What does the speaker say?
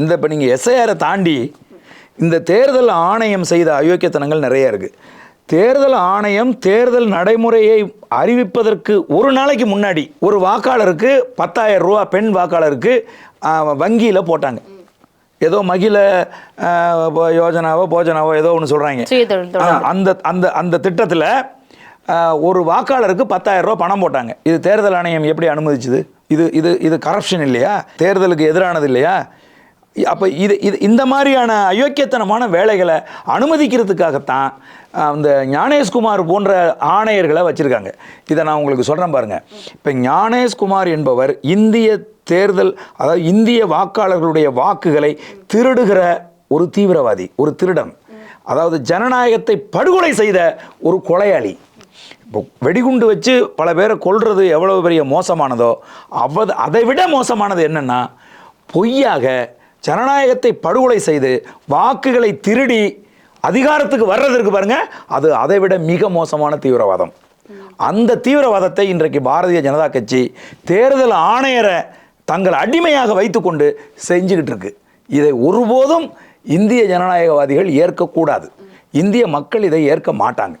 இந்த இப்போ நீங்கள் எஸ்ஐஆரை தாண்டி இந்த தேர்தல் ஆணையம் செய்த அயோக்கியத்தனங்கள் நிறைய இருக்குது தேர்தல் ஆணையம் தேர்தல் நடைமுறையை அறிவிப்பதற்கு ஒரு நாளைக்கு முன்னாடி ஒரு வாக்காளருக்கு பத்தாயிரம் ரூபா பெண் வாக்காளருக்கு வங்கியில் போட்டாங்க. ஏதோ மகிழ யோஜனாவோ போஜனாவோ ஏதோ ஒன்று சொல்கிறாங்க அந்த அந்த அந்த திட்டத்தில் ஒரு வாக்காளருக்கு பத்தாயிரம் ரூபாய் பணம் போட்டாங்க. இது தேர்தல் ஆணையம் எப்படி அனுமதிச்சுது? இது இது இது கரப்ஷன் இல்லையா? தேர்தலுக்கு எதிரானது இல்லையா? அப்போ இது இது இந்த மாதிரியான அயோக்கியத்தனமான வேலைகளை அனுமதிக்கிறதுக்காகத்தான் அந்த இந்த ஞானேஷ்குமார் போன்ற ஆணையர்களை வச்சுருக்காங்க. இதை நான் உங்களுக்கு சொல்கிறேன் பாருங்கள் இப்போ ஞானேஷ்குமார் என்பவர் இந்திய தேர்தல் அதாவது இந்திய வாக்காளர்களுடைய வாக்குகளை திருடுகிற ஒரு தீவிரவாதி ஒரு திருடன். அதாவது ஜனநாயகத்தை படுகொலை செய்த ஒரு கொலையாளி. இப்போ வெடிகுண்டு வச்சு பல பேரை கொள்வது எவ்வளோ பெரிய மோசமானதோ அவ்வது அதை விட மோசமானது என்னென்னா பொய்யாக ஜனநாயகத்தை படுகொலை செய்து வாக்குகளை திருடி அதிகாரத்துக்கு வர்றதற்கு பாருங்க. அது அதை விட மிக மோசமான தீவிரவாதம். அந்த தீவிரவாதத்தை இன்றைக்கு பாரதிய ஜனதா கட்சி தேர்தல் ஆணையரை தங்கள் அடிமையாக வைத்துக்கொண்டு செஞ்சுக்கிட்டு இருக்கு. இதை ஒருபோதும் இந்திய ஜனநாயகவாதிகள் ஏற்கக்கூடாது. இந்திய மக்கள் இதை ஏற்க மாட்டாங்க.